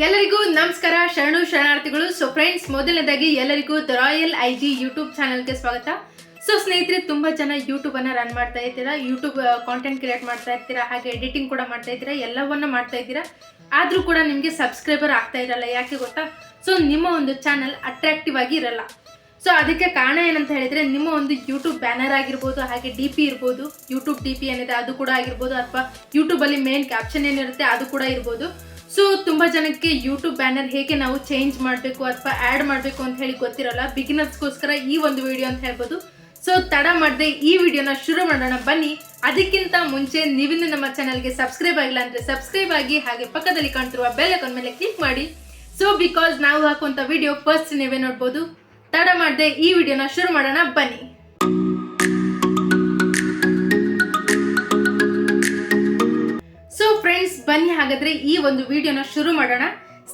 ಎಲ್ಲರಿಗೂ ನಮಸ್ಕಾರ. ಶರಣು ಶರಣಾರ್ಥಿಗಳು. ಸೊ ಫ್ರೆಂಡ್ಸ್ ಮೊದಲನೇದಾಗಿ ಎಲ್ಲರಿಗೂ the royal I G YouTube ಚಾನಲ್ಗೆ ಸ್ವಾಗತ. ಸೊ ಸ್ನೇಹಿತರೆ, ತುಂಬಾ ಜನ ಯೂಟ್ಯೂಬನ್ನು ರನ್ ಮಾಡ್ತಾ ಇರ್ತೀರಾ ಯೂಟ್ಯೂಬ್ ಕಾಂಟೆಂಟ್ ಕ್ರಿಯೇಟ್ ಮಾಡ್ತಾ ಇರ್ತೀರಾ ಹಾಗೆ ಎಡಿಟಿಂಗ್ ಕೂಡ ಮಾಡ್ತಾ ಇದ್ದೀರಾ? ಎಲ್ಲವನ್ನ ಮಾಡ್ತಾ ಇದ್ದೀರಾ? ಆದ್ರೂ ಕೂಡ ನಿಮಗೆ ಸಬ್ಸ್ಕ್ರೈಬರ್ ಆಗ್ತಾ ಇರಲ್ಲ. ಯಾಕೆ ಗೊತ್ತಾ? ಸೊ ನಿಮ್ಮ ಒಂದು ಚಾನಲ್ ಅಟ್ರಾಕ್ಟಿವ್ ಆಗಿ ಇರಲ್ಲ. ಸೊ ಅದಕ್ಕೆ ಕಾರಣ ಏನಂತ ಹೇಳಿದ್ರೆ, ನಿಮ್ಮ ಒಂದು ಯೂಟ್ಯೂಬ್ ಬ್ಯಾನರ್ ಆಗಿರ್ಬೋದು, ಹಾಗೆ ಡಿ ಪಿ ಇರ್ಬೋದು ಯೂಟ್ಯೂಬ್ ಡಿ ಪಿ ಏನಿದೆ ಅದು ಕೂಡ ಆಗಿರ್ಬೋದು, ಅಥವಾ ಯೂಟ್ಯೂಬಲ್ಲಿ ಮೇನ್ ಕ್ಯಾಪ್ಷನ್ ಏನಿರುತ್ತೆ ಅದು ಕೂಡ ಇರ್ಬೋದು. ಸೊ ತುಂಬಾ ಜನಕ್ಕೆ ಯೂಟ್ಯೂಬ್ ಬ್ಯಾನರ್ ಹೇಗೆ ನಾವು ಚೇಂಜ್ ಮಾಡಬೇಕು ಅಥವಾ ಆ್ಯಡ್ ಮಾಡಬೇಕು ಅಂತ ಹೇಳಿ ಗೊತ್ತಿರಲ್ಲ. ಬಿಗಿನರ್ಸ್ಗೋಸ್ಕರ ಈ ಒಂದು ವಿಡಿಯೋ ಅಂತ ಹೇಳ್ಬೋದು. ಸೊ ತಡ ಮಾಡದೆ ಈ ವಿಡಿಯೋನ ಶುರು ಮಾಡೋಣ. ಬನ್ನಿ. ಅದಕ್ಕಿಂತ ಮುಂಚೆ ನೀವಿನ್ನು ನಮ್ಮ ಚಾನಲ್ಗೆ ಸಬ್ಸ್ಕ್ರೈಬ್ ಆಗಿಲ್ಲ ಅಂದ್ರೆ ಸಬ್ಸ್ಕ್ರೈಬ್ ಆಗಿ ಹಾಗೆ ಪಕ್ಕದಲ್ಲಿ ಕಾಣ್ತಿರುವ ಬೆಲ್ ಐಕಾನ್ ಮೇಲೆ ಕ್ಲಿಕ್ ಮಾಡಿ. ಸೊ ಬಿಕಾಸ್ ನಾವು ಹಾಕುವಂಥ ವಿಡಿಯೋ ಫಸ್ಟ್ ನೀವೇ ನೋಡ್ಬೋದು. ತಡ ಮಾಡದೆ ಈ ವಿಡಿಯೋನ ಶುರು ಮಾಡೋಣ. ಬನ್ನಿ. ಬನ್ನಿ ಹಾಗಾದ್ರೆ ಈ ಒಂದು ವಿಡಿಯೋನ ಶುರು ಮಾಡೋಣ.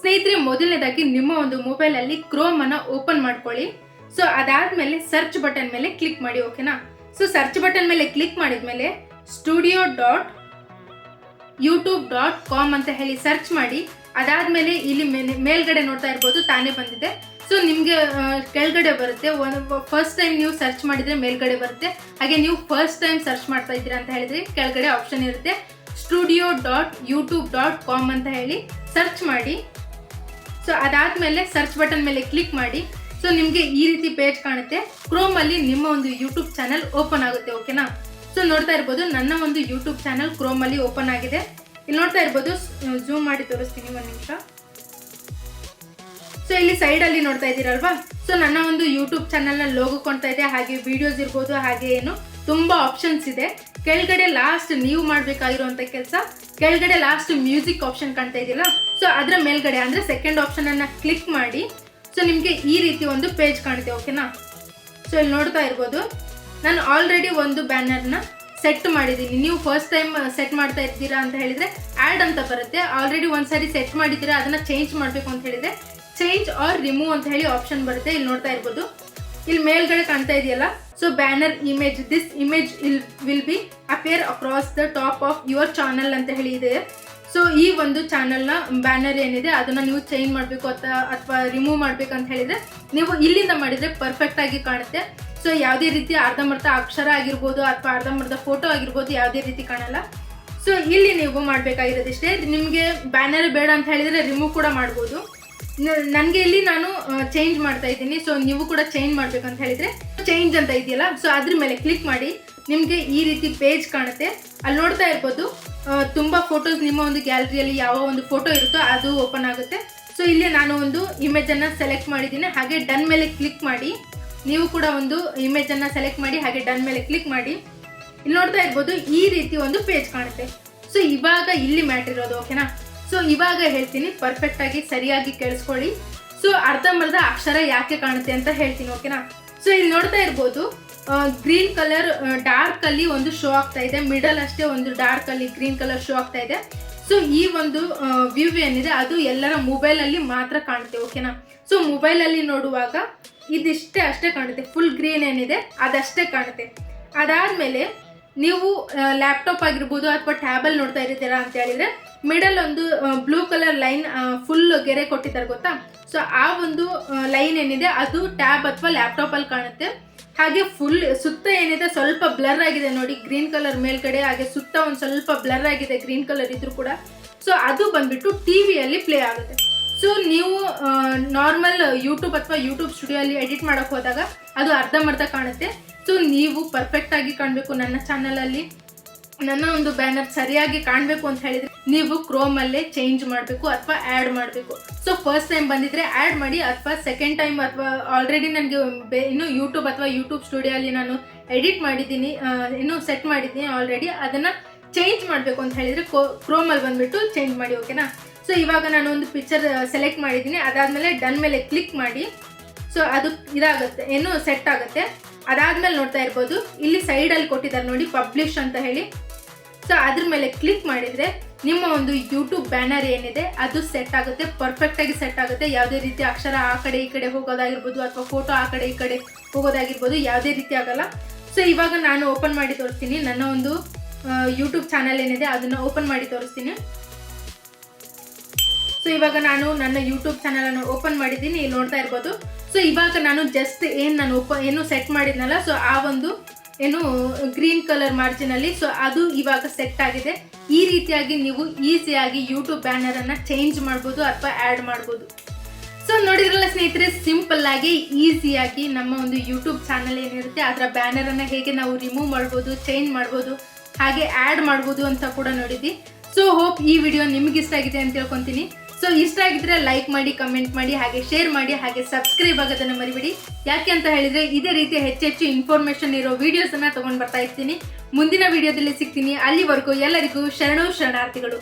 ಸ್ನೇಹಿತರೆ, ಮೊದಲನೇದಾಗಿ ನಿಮ್ಮ ಒಂದು ಮೊಬೈಲ್ ಅಲ್ಲಿ ಕ್ರೋಮ್ ಅನ್ನ ಓಪನ್ ಮಾಡ್ಕೊಳ್ಳಿ. ಸೊ ಅದಾದ್ಮೇಲೆ ಸರ್ಚ್ ಬಟನ್ ಮೇಲೆ ಕ್ಲಿಕ್ ಮಾಡಿ ಓಕೆನಾ ಸೊ ಸರ್ಚ್ ಬಟನ್ ಮೇಲೆ ಕ್ಲಿಕ್ ಮಾಡಿದ್ಮೇಲೆ studio dot YouTube dot com ಅಂತ ಹೇಳಿ ಸರ್ಚ್ ಮಾಡಿ. ಅದಾದ್ಮೇಲೆ ಇಲ್ಲಿ ಮೇಲೆ- ಮೇಲ್ಗಡೆ ನೋಡ್ತಾ ಇರ್ಬೋದು, ತಾನೇ ಬಂದಿದೆ. ಸೊ ನಿಮಗೆ ಕೆಳಗಡೆ ಬರುತ್ತೆ. ಫಸ್ಟ್ ಟೈಮ್ ನೀವು ಸರ್ಚ್ ಮಾಡಿದ್ರೆ ಮೇಲ್ಗಡೆ ಬರುತ್ತೆ. ಹಾಗೆ ನೀವು ಫಸ್ಟ್ ಟೈಮ್ ಸರ್ಚ್ ಮಾಡ್ತಾ ಇದ್ದೀರಾ ಅಂತ ಹೇಳಿದ್ರೆ ಕೆಳಗಡೆ ಆಪ್ಷನ್ ಇರುತ್ತೆ. Studio dot YouTube dot com ಅಂತ ಹೇಳಿ ಸರ್ಚ್ ಮಾಡಿ. ಸೊ ಅದಾದ್ಮೇಲೆ ಸರ್ಚ್ ಬಟನ್ ಮೇಲೆ ಕ್ಲಿಕ್ ಮಾಡಿ. ಸೊ ನಿಮಗೆ ಈ ರೀತಿ ಪೇಜ್ ಕಾಣುತ್ತೆ. ಕ್ರೋಮಲ್ಲಿ ನಿಮ್ಮ ಒಂದು ಯೂಟ್ಯೂಬ್ ಚಾನಲ್ ಓಪನ್ ಆಗುತ್ತೆ ಓಕೆನಾ ಸೊ ನೋಡ್ತಾ ಇರ್ಬೋದು, ನನ್ನ ಒಂದು ಯೂಟ್ಯೂಬ್ ಚಾನಲ್ ಕ್ರೋಮಲ್ಲಿ ಓಪನ್ ಆಗಿದೆ. ಇಲ್ಲಿ ನೋಡ್ತಾ ಇರ್ಬೋದು ಜೂಮ್ ಮಾಡಿ ತೋರಿಸ್ತೀನಿ ಒಂದು ನಿಮಿಷ. ಸೊ ಇಲ್ಲಿ ಸೈಡ್ ಅಲ್ಲಿ ನೋಡ್ತಾ ಇದ್ದೀರಲ್ವಾ? ಸೊ ನನ್ನ ಒಂದು ಯೂಟ್ಯೂಬ್ ಚಾನಲ್ನ ಲೋಗೋ ಕೊಡ್ತಾ ಇದೆ, ಹಾಗೆ ವಿಡಿಯೋಸ್ ಇರ್ಬೋದು, ಹಾಗೆ ಏನು ತುಂಬಾ ಆಪ್ಷನ್ಸ್ ಇದೆ. ಕೆಳಗಡೆ ಲಾಸ್ಟ್ ನೀವು ಮಾಡ್ಬೇಕಾಗಿರುವಂತ ಕೆಲಸ, ಕೆಳಗಡೆ ಲಾಸ್ಟ್ ಮ್ಯೂಸಿಕ್ ಆಪ್ಷನ್ ಕಾಣ್ತಾ ಇದೆಯಲ್ಲ? ಸೊ ಅದರ ಮೇಲ್ಗಡೆ, ಅಂದ್ರೆ ಸೆಕೆಂಡ್ ಆಪ್ಷನ್ ಅನ್ನ ಕ್ಲಿಕ್ ಮಾಡಿ ಸೊ ನಿಮ್ಗೆ ಈ ರೀತಿ ಒಂದು ಪೇಜ್ ಕಾಣುತ್ತೆ ಓಕೆನಾ ಸೊ ಇಲ್ಲಿ ನೋಡ್ತಾ ಇರ್ಬೋದು. ನಾನು ಆಲ್ರೆಡಿ ಒಂದು ಬ್ಯಾನರ್ನ ಸೆಟ್ ಮಾಡಿದ್ದೀನಿ. ನೀವು ಫಸ್ಟ್ ಟೈಮ್ ಸೆಟ್ ಮಾಡ್ತಾ ಇದ್ದೀರಾ ಅಂತ ಹೇಳಿದ್ರೆ ಆ್ಯಡ್ ಅಂತ ಬರುತ್ತೆ. ಆಲ್ರೆಡಿ ಒಂದ್ಸರಿ ಸೆಟ್ ಮಾಡಿದ್ದೀರಾ, ಅದನ್ನ ಚೇಂಜ್ ಮಾಡಬೇಕು ಅಂತ ಹೇಳಿದ್ರೆ ಚೇಂಜ್ ಆರ್ ರಿಮೂವ್ ಅಂತ ಹೇಳಿ ಆಪ್ಷನ್ ಬರುತ್ತೆ. ಇಲ್ಲಿ ನೋಡ್ತಾ ಇರ್ಬೋದು. ಇಲ್ಲಿ ಮೇಲ್ಗಡೆ ಕಾಣ್ತಾ ಇದೆಯಲ್ಲ? So banner image this image ಇಲ್ will be appear across the top of your channel ಅಂತ ಹೇಳಿ ಇದೆ. ಸೊ ಈ ಒಂದು ಚಾನಲ್ನ ಬ್ಯಾನರ್ ಏನಿದೆ, ಅದನ್ನ ನೀವು ಚೇಂಜ್ ಮಾಡಬೇಕು ಅಥವಾ ಅಥವಾ ರಿಮೂವ್ ಮಾಡ್ಬೇಕು ಅಂತ ಹೇಳಿದ್ರೆ, ನೀವು ಇಲ್ಲಿಂದ ಮಾಡಿದ್ರೆ ಪರ್ಫೆಕ್ಟ್ ಆಗಿ ಕಾಣುತ್ತೆ. ಸೊ ಯಾವುದೇ ರೀತಿ ಅರ್ಧಂಬರ್ಧ ಅಕ್ಷರ ಆಗಿರ್ಬೋದು ಅಥವಾ ಅರ್ಧಂಬರ್ಧ ಫೋಟೋ ಆಗಿರ್ಬೋದು, ಯಾವುದೇ ರೀತಿ ಕಾಣಲ್ಲ. ಸೊ ಇಲ್ಲಿ ನೀವು ಮಾಡಬೇಕಾಗಿರೋದಿಷ್ಟೇ ನಿಮಗೆ ಬ್ಯಾನರ್ ಬೇಡ ಅಂತ ಹೇಳಿದ್ರೆ ರಿಮೂವ್ ಕೂಡ ಮಾಡ್ಬೋದು. ನನಗೆ ಇಲ್ಲಿ ನಾನು ಚೇಂಜ್ ಮಾಡ್ತಾ ಇದ್ದೀನಿ. ಸೊ ನೀವು ಕೂಡ ಚೇಂಜ್ ಮಾಡ್ಬೇಕಂತ ಹೇಳಿದ್ರೆ ಚೇಂಜ್ ಅಂತ ಇದೆಯಲ್ಲ ಸೊ ಅದ್ರ ಮೇಲೆ ಕ್ಲಿಕ್ ಮಾಡಿ. ನಿಮಗೆ ಈ ರೀತಿ ಪೇಜ್ ಕಾಣುತ್ತೆ. ಅಲ್ಲಿ ನೋಡ್ತಾ ಇರ್ಬೋದು ತುಂಬ ಫೋಟೋಸ್ ನಿಮ್ಮ ಒಂದು ಗ್ಯಾಲರಿಯಲ್ಲಿ ಯಾವ ಒಂದು ಫೋಟೋ ಇರುತ್ತೋ ಅದು ಓಪನ್ ಆಗುತ್ತೆ. ಸೊ ಇಲ್ಲಿ ನಾನು ಒಂದು ಇಮೇಜ್ ಅನ್ನ ಸೆಲೆಕ್ಟ್ ಮಾಡಿದ್ದೀನಿ. ಹಾಗೆ ಡನ್ ಮೇಲೆ ಕ್ಲಿಕ್ ಮಾಡಿ. ನೀವು ಕೂಡ ಒಂದು ಇಮೇಜ್ ಅನ್ನ ಸೆಲೆಕ್ಟ್ ಮಾಡಿ, ಹಾಗೆ ಡನ್ ಮೇಲೆ ಕ್ಲಿಕ್ ಮಾಡಿ. ಇಲ್ಲಿ ನೋಡ್ತಾ ಇರ್ಬೋದು, ಈ ರೀತಿ ಒಂದು ಪೇಜ್ ಕಾಣುತ್ತೆ. ಸೊ ಇವಾಗ ಇಲ್ಲಿ ಮ್ಯಾಟ್ರ್ ಇರೋದು ಓಕೆನಾ ಸೊ ಇವಾಗ ಹೇಳ್ತೀನಿ ಪರ್ಫೆಕ್ಟ್ ಆಗಿ, ಸರಿಯಾಗಿ ಕೇಳಿಸ್ಕೊಳ್ಳಿ. ಸೊ ಅರ್ಧಂಬರ್ಧ ಅಕ್ಷರ ಯಾಕೆ ಕಾಣುತ್ತೆ ಅಂತ ಹೇಳ್ತೀನಿ ಓಕೆನಾ ಸೊ ಇಲ್ಲಿ ನೋಡ್ತಾ ಇರ್ಬೋದು ಗ್ರೀನ್ ಕಲರ್ ಡಾರ್ಕ್ ಅಲ್ಲಿ ಒಂದು ಶೋ ಆಗ್ತಾ ಇದೆ. ಮಿಡಲ್ ಅಷ್ಟೇ ಒಂದು ಡಾರ್ಕ್ ಅಲ್ಲಿ ಗ್ರೀನ್ ಕಲರ್ ಶೋ ಆಗ್ತಾ ಇದೆ. ಸೊ ಈ ಒಂದು ವ್ಯೂ ಏನಿದೆ, ಅದು ಎಲ್ಲರ ಮೊಬೈಲ್ ಅಲ್ಲಿ ಮಾತ್ರ ಕಾಣುತ್ತೆ ಓಕೆನಾ ಸೊ ಮೊಬೈಲ್ ಅಲ್ಲಿ ನೋಡುವಾಗ ಇದಿಷ್ಟೇ ಅಷ್ಟೇ ಕಾಣುತ್ತೆ. ಫುಲ್ ಗ್ರೀನ್ ಏನಿದೆ, ಅದಷ್ಟೇ ಕಾಣುತ್ತೆ. ಅದಾದ್ಮೇಲೆ ನೀವು ಲ್ಯಾಪ್ಟಾಪ್ ಆಗಿರ್ಬೋದು ಅಥವಾ ಟ್ಯಾಬಲ್ ನೋಡ್ತಾ ಇರ್ತೀರಾ ಅಂತ ಹೇಳಿದ್ರೆ ಮಿಡಲ್ ಒಂದು ಬ್ಲೂ ಕಲರ್ ಲೈನ್ ಫುಲ್ ಗೆರೆ ಕೊಟ್ಟಿದ್ದಾರೆ ಗೊತ್ತಾ? ಸೊ ಆ ಒಂದು ಲೈನ್ ಏನಿದೆ, ಅದು ಟ್ಯಾಬ್ ಅಥವಾ ಲ್ಯಾಪ್ಟಾಪ್ ಅಲ್ಲಿ ಕಾಣುತ್ತೆ. ಹಾಗೆ ಫುಲ್ ಸುತ್ತ ಏನಿದೆ, ಸ್ವಲ್ಪ ಬ್ಲರ್ ಆಗಿದೆ ನೋಡಿ ಗ್ರೀನ್ ಕಲರ್ ಮೇಲ್ಗಡೆ, ಹಾಗೆ ಸುತ್ತ ಒಂದು ಸ್ವಲ್ಪ ಬ್ಲರ್ ಆಗಿದೆ ಗ್ರೀನ್ ಕಲರ್ ಇದ್ರೂ ಕೂಡ. ಸೊ ಅದು ಬಂದ್ಬಿಟ್ಟು ಟಿವಿಯಲ್ಲಿ ಪ್ಲೇ ಆಗುತ್ತೆ. ಸೊ ನೀವು ನಾರ್ಮಲ್ ಯೂಟ್ಯೂಬ್ ಅಥವಾ ಯೂಟ್ಯೂಬ್ ಸ್ಟುಡಿಯೋ ಅಲ್ಲಿ ಎಡಿಟ್ ಮಾಡಕ್ ಹೋದಾಗ, ಅದು ಅರ್ಧಂಬರ್ಧ ಕಾಣುತ್ತೆ. ಸೊ ನೀವು ಪರ್ಫೆಕ್ಟ್ ಆಗಿ ಕಾಣಬೇಕು ನನ್ನ ಚಾನಲ್ ಅಲ್ಲಿ. ನನ್ನ ಒಂದು ಬ್ಯಾನರ್ ಸರಿಯಾಗಿ ಕಾಣಬೇಕು ಅಂತ ಹೇಳಿದ್ರೆ ನೀವು ಕ್ರೋಮ್ ಅಲ್ಲೇ ಚೇಂಜ್ ಮಾಡಬೇಕು ಅಥವಾ ಆ್ಯಡ್ ಮಾಡಬೇಕು. ಸೊ ಫಸ್ಟ್ ಟೈಮ್ ಬಂದಿದ್ರೆ ಆ್ಯಡ್ ಮಾಡಿ ಅಥವಾ ಸೆಕೆಂಡ್ ಟೈಮ್ ಅಥವಾ ಆಲ್ರೆಡಿ ನನಗೆ ಇನ್ನು ಯೂಟ್ಯೂಬ್ ಅಥವಾ ಯೂಟ್ಯೂಬ್ ಸ್ಟುಡಿಯೋ ಅಲ್ಲಿ ನಾನು ಎಡಿಟ್ ಮಾಡಿದ್ದೀನಿ ಇನ್ನು ಸೆಟ್ ಮಾಡಿದ್ದೀನಿ ಆಲ್ರೆಡಿ ಅದನ್ನ ಚೇಂಜ್ ಮಾಡಬೇಕು ಅಂತ ಹೇಳಿದ್ರೆ ಕ್ರೋಮಲ್ಲಿ ಬಂದ್ಬಿಟ್ಟು ಚೇಂಜ್ ಮಾಡಿ ಓಕೆನಾ ಸೊ ಇವಾಗ ನಾನು ಒಂದು ಪಿಕ್ಚರ್ ಸೆಲೆಕ್ಟ್ ಮಾಡಿದ್ದೀನಿ. ಅದಾದಮೇಲೆ ಡನ್ ಮೇಲೆ ಕ್ಲಿಕ್ ಮಾಡಿ. ಸೊ ಅದು ಇದಾಗುತ್ತೆ ಏನು ಸೆಟ್ ಆಗುತ್ತೆ. ಅದಾದ್ಮೇಲೆ ನೋಡ್ತಾ ಇರ್ಬೋದು. ಇಲ್ಲಿ ಸೈಡಲ್ಲಿ ಕೊಟ್ಟಿದ್ದಾರೆ ನೋಡಿ ಪಬ್ಲಿಷ್ ಅಂತ ಹೇಳಿ. ಸೊ ಅದ್ರ ಮೇಲೆ ಕ್ಲಿಕ್ ಮಾಡಿದ್ರೆ ನಿಮ್ಮ ಒಂದು ಯೂಟ್ಯೂಬ್ ಬ್ಯಾನರ್ ಏನಿದೆ, ಅದು ಸೆಟ್ ಆಗುತ್ತೆ ಪರ್ಫೆಕ್ಟ್ ಆಗಿ ಸೆಟ್ ಆಗುತ್ತೆ. ಯಾವುದೇ ರೀತಿ ಅಕ್ಷರ ಆ ಕಡೆ ಈ ಕಡೆ ಹೋಗೋದಾಗಿರ್ಬೋದು ಅಥವಾ ಫೋಟೋ ಆ ಕಡೆ ಈ ಕಡೆ ಹೋಗೋದಾಗಿರ್ಬೋದು, ಯಾವುದೇ ರೀತಿ ಆಗಲ್ಲ. ಸೊ ಇವಾಗ ನಾನು ಓಪನ್ ಮಾಡಿ ತೋರಿಸ್ತೀನಿ. ನನ್ನ ಒಂದು ಯೂಟ್ಯೂಬ್ ಚಾನಲ್ ಏನಿದೆ, ಅದನ್ನ ಓಪನ್ ಮಾಡಿ ತೋರಿಸ್ತೀನಿ. ಸೊ ಇವಾಗ ನಾನು ನನ್ನ ಯೂಟ್ಯೂಬ್ ಚಾನಲನ್ನು ಓಪನ್ ಮಾಡಿದ್ದೀನಿ. ನೋಡ್ತಾ ಇರ್ಬೋದು. ಸೊ ಇವಾಗ ನಾನು ಜಸ್ಟ್ ಏನು ನಾನು ಏನು ಸೆಟ್ ಮಾಡಿದ್ನಲ್ಲ ಸೊ ಆ ಒಂದು ಏನು ಗ್ರೀನ್ ಕಲರ್ ಮಾರ್ಜಿನ್ ಅಲ್ಲಿ ಸೊ ಅದು ಇವಾಗ ಸೆಟ್ ಆಗಿದೆ. ಈ ರೀತಿಯಾಗಿ ನೀವು ಈಸಿಯಾಗಿ ಯೂಟ್ಯೂಬ್ ಬ್ಯಾನರ್ ಅನ್ನ ಚೇಂಜ್ ಮಾಡ್ಬೋದು ಅಥವಾ ಆ್ಯಡ್ ಮಾಡ್ಬೋದು. ಸೊ ನೋಡಿದ್ರಲ್ಲ ಸ್ನೇಹಿತರೆ ಸಿಂಪಲ್ ಆಗಿ ಈಸಿಯಾಗಿ ನಮ್ಮ ಒಂದು ಯೂಟ್ಯೂಬ್ ಚಾನಲ್ ಏನಿರುತ್ತೆ, ಅದರ ಬ್ಯಾನರ್ ಅನ್ನ ಹೇಗೆ ನಾವು ರಿಮೂವ್ ಮಾಡ್ಬೋದು ಚೇಂಜ್ ಮಾಡ್ಬೋದು, ಹಾಗೆ ಆ್ಯಡ್ ಮಾಡ್ಬೋದು ಅಂತ ಕೂಡ ನೋಡಿದ್ವಿ. ಸೊ ಹೋಪ್ ಈ ವಿಡಿಯೋ ನಿಮ್ಗೆ ಇಷ್ಟ ಆಗಿದೆ ಅಂತ ತಿಳ್ಕೊತೀನಿ. ಸೊ ಇಷ್ಟ ಆಗಿದ್ರೆ ಲೈಕ್ ಮಾಡಿ ಕಮೆಂಟ್ ಮಾಡಿ, ಹಾಗೆ ಶೇರ್ ಮಾಡಿ, ಹಾಗೆ ಸಬ್ಸ್ಕ್ರೈಬ್ ಆಗೋದನ್ನು ಮರಿಬೇಡಿ. ಯಾಕೆ ಅಂತ ಹೇಳಿದ್ರೆ ಇದೇ ರೀತಿ ಹೆಚ್ಚೆಚ್ಚು ಇನ್ಫಾರ್ಮೇಶನ್ ಇರೋ ವಿಡಿಯೋಸ್ ಅನ್ನ ತಗೊಂಡ್ ಬರ್ತಾ ಇರ್ತೀನಿ. ಮುಂದಿನ ವಿಡಿಯೋದಲ್ಲಿ ಸಿಗ್ತೀನಿ. ಅಲ್ಲಿವರೆಗೂ ಎಲ್ಲರಿಗೂ ಶರಣು ಶರಣಾರ್ಥಿಗಳು.